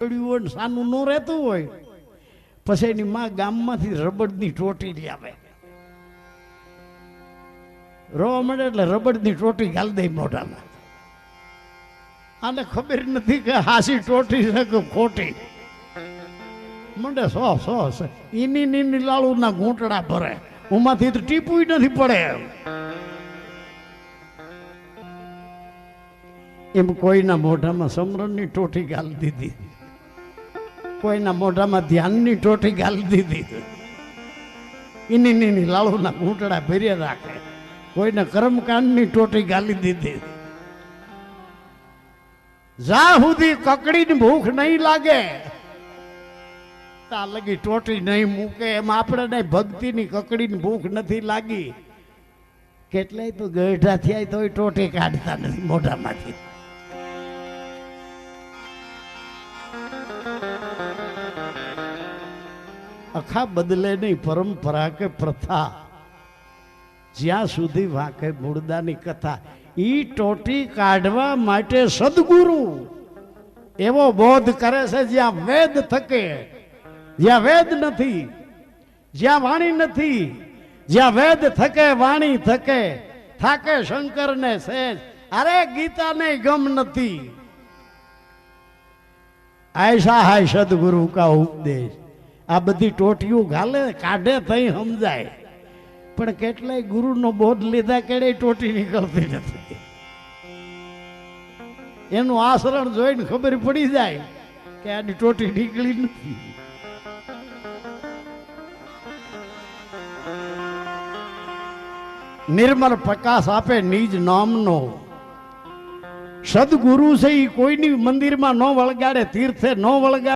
હોય સાનું ન રહેતું હોય. પછી એની માં ગામમાંથી રબડની ટોટી લઈ આવે. રોવા મળે એટલે રબડની ટોટી ગાલ દે મોઢામાં. આને ખબર નથી કે હાસી ટોટી છે કે ખોટી. મંડે સો સો સો. ઈની નીની લાળુના ઘૂંટડા ભરે. ઉમાંથી તો ટીપું નથી પડે. એમ કોઈના મોઢામાં સમરણની ટોટી ગાલ દીધી. કોઈના મોઢામાં ધ્યાનની ટોટી ગાલી દીધી ઈની નીની લાળુના ઘૂંટડા ભેર્યા રાખે. કોઈને કર્મકાંડની ટોટી ગાલી દીધી જ્યાં સુધી કકડીની ભૂખ નહીં લાગે, ત્યાં લગી ટોટી નહીં મૂકે. એમ આપણે ભક્તિની કકડીની ભૂખ નથી લાગી. કેટલાય તો ગઢા થયા તોય ટોટી કાઢતા નથી મોઢામાંથી. અખા બદલે નહીં, પરંપરા કે પ્રથા. જ્યાં સુધી વાંકે મૂળદાની કથા એ ટોટી કાઢવા માટે સદગુરુ. એવો બોધ કરે છે જ્યાં વેદ થકે, જ્યાં વેદ નથી, જ્યાં વાણી નથી, જ્યાં વેદ થકે, વાણી થકે. થાકે શંકરને છે અરે ગીતાને ગમ નથી. આયશા હાય સદગુરુ કા ઉપદેશ. આ બધી ટોટીઓ ઘાલે, કાઢે થઈ સમજાય. પણ કેટલાય ગુરુનો બોધ લીધા કેડે ટોટી નીકળતી નથી. એનું આસરણ જોઈને ખબર પડી જાય કે આની ટોટી નીકળી નથી. નિર્મલ પ્રકાશ આપે નિજ નામનો. સદગુરુ છે એ કોઈની મંદિરમાં ન વળગાડે, તીર્થે ન વળગાડે.